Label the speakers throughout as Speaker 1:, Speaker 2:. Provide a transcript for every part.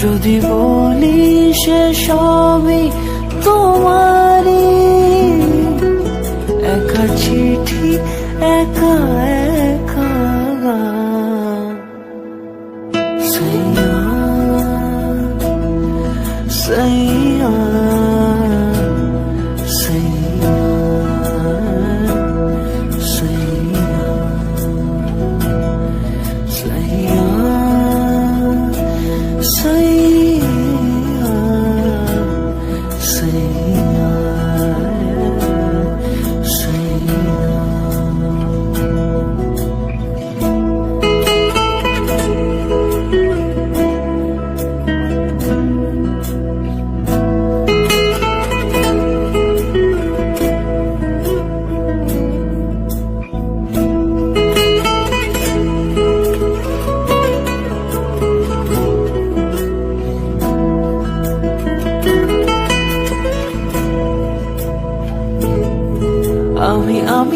Speaker 1: যদি বলি সে সবই তোমারই। একা চিঠি একা একা সাইয়া সাইয়া সাইয়া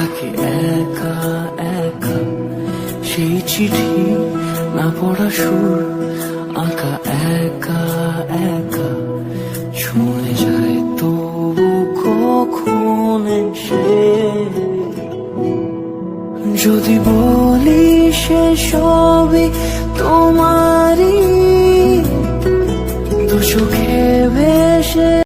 Speaker 1: থাকে একা একা। সেই চিঠি না পড়া সুর, আঁকা একা একা। ছুঁয়ে যায় তবু কখন সে? যদি বলি সে সবই তোমারই, দু চোখে ভেসে